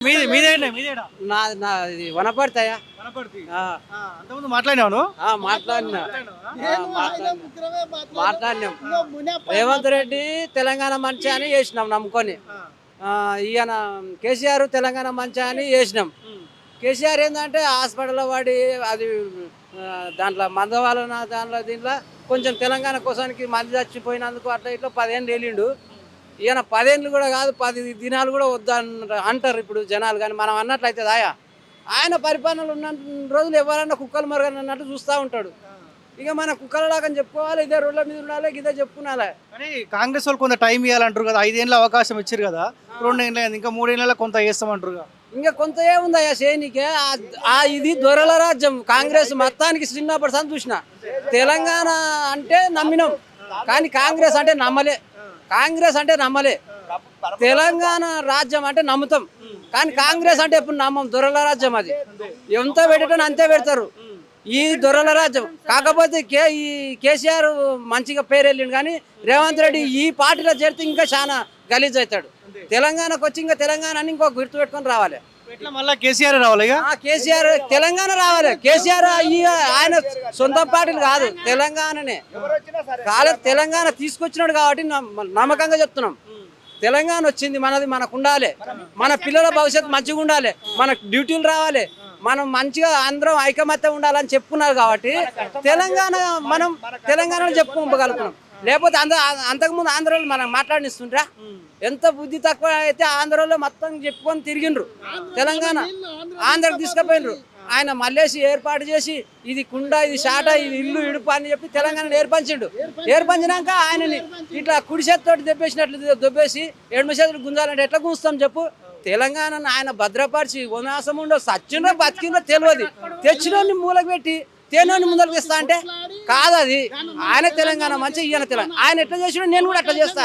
మీది మీదేనా నా నా ఇది వనపడతాయా కనపడుతుంది ఆ, అంతకుముందు మాట్లాడినాను ఆ, మాట్లాడినా. మాట్లాడినా. మాట్లాడినాం. రేవంత్ రెడ్డి తెలంగాణ మంచి అని వేసినాం నమ్ముకొని. ఆ, ఈయన కేసీఆర్ తెలంగాణ మంచి అని వేసినాం కేసీఆర్ ఏంటంటే హాస్పిటల్లో వాడి అది దాంట్లో మందవాళ్ళ దాంట్లో దీంట్లో కొంచెం తెలంగాణ కోసానికి మంది చచ్చిపోయినందుకు అట్లా ఇట్లా పదేళ్ళు వెళ్ళిండు ఈయన పదేళ్ళు కూడా కాదు పది దినాలు కూడా వద్దు అన్న- అంటారు ఇప్పుడు జనాలు. కానీ మనం అన్నట్లయితే దాయా ఆయన పరిపాలనలు ఉన్న రోజులు ఎవరన్నా కుక్కలు మరగని అన్నట్టు చూస్తూ ఉంటాడు. ఇక మన కుక్కలలాగా చెప్పుకోవాలి ఇదే రోడ్ల మీద ఉండాలి ఇదే చెప్పుకునాలి. కానీ కాంగ్రెస్ వాళ్ళు కొంత టైం ఇవ్వాలంటారు కదా ఐదేళ్ళ అవకాశం ఇచ్చారు కదా రెండు ఏళ్ళ ఇంకా మూడేళ్ళ కొంత చేస్తామంటారు కదా. ఇంకా కొంత ఏముందయ్యా సేనికే ఆ- ఇది దొరల రాజ్యం. కాంగ్రెస్ మొత్తానికి చిన్నప్పటి చూసిన. తెలంగాణ అంటే నమ్మినాం. కానీ కాంగ్రెస్ అంటే నమ్మలే. కాంగ్రెస్ అంటే నమ్మలే. తెలంగాణ రాజ్యం అంటే నమ్ముతాం. కానీ కాంగ్రెస్ అంటే ఎప్పుడు నమ్మం? దొరల రాజ్యం అది. ఎంత పెట్టడం అంతే పెడతారు. ఈ దొరల రాజ్యం. కాకపోతే కే ఈ కేసీఆర్ మంచిగా పేరు వెళ్ళిండు కానీ రేవంత్ రెడ్డి ఈ పార్టీలో చేరితే ఇంకా చాలా గలీజ్ అవుతాడు. తెలంగాణకు వచ్చి ఇంకా తెలంగాణ అని ఇంకో గుర్తు పెట్టుకొని రావాలి. ఎట్లా మళ్ళీ కేసీఆర్ రావాలి ఇక? కేసీఆర్ తెలంగాణ రావాలి. కేసీఆర్ ఆయన సొంత పార్టీలు కాదు తెలంగాణనే. కాలేదు తెలంగాణ తీసుకొచ్చినాడు కాబట్టి నమ్మ- నమ్మకంగా చెప్తున్నాం. తెలంగాణ వచ్చింది మనది మనకు ఉండాలి. మన పిల్లల భవిష్యత్తు మంచిగా ఉండాలి. మన డ్యూటీలు రావాలి. మనం మంచిగా అందరం ఐకమత్యం ఉండాలని చెప్పుకున్నారు కాబట్టి తెలంగాణ మనం తెలంగాణలో చెప్పుకోగలుగుతున్నాం. లేకపోతే అంద అంతకుముందు ఆంధ్రలో మనం మాట్లాడిస్తుండ్రా ఎంత బుద్ధి తక్కువ అయితే ఆంధ్రలో మొత్తం చెప్పుకొని తిరిగిండ్రు. తెలంగాణ ఆంధ్రకు తీసుకుపోయినరు ఆయన మల్లేసి ఏర్పాటు చేసి ఇది కుండ ఇది షాట ఇది ఇల్లు ఇడుపు అని చెప్పి తెలంగాణ ఏర్పంచిండు ఏర్పంచినాక ఆయనని ఇట్లా కుడి చేతితోటి దెబ్బేసినట్లు దెబ్బేసి ఎడమ చేతులు గుంజాలంటే ఎట్లా గుంజుతాం చెప్పు? తెలంగాణను ఆయన భద్రపరిచి ఉనాసం ఉండో సచ్చిండో బతికిండో తెలియదు తెచ్చినోని మూలకు పెట్టి తేనోని ముందరకు తెస్తా అంటే కాదు అది ఆయన తెలంగాణ మంచి ఈయన తెలంగాణ. ఆయన ఎట్లా చేసినా నేను కూడా అట్లా చేస్తా.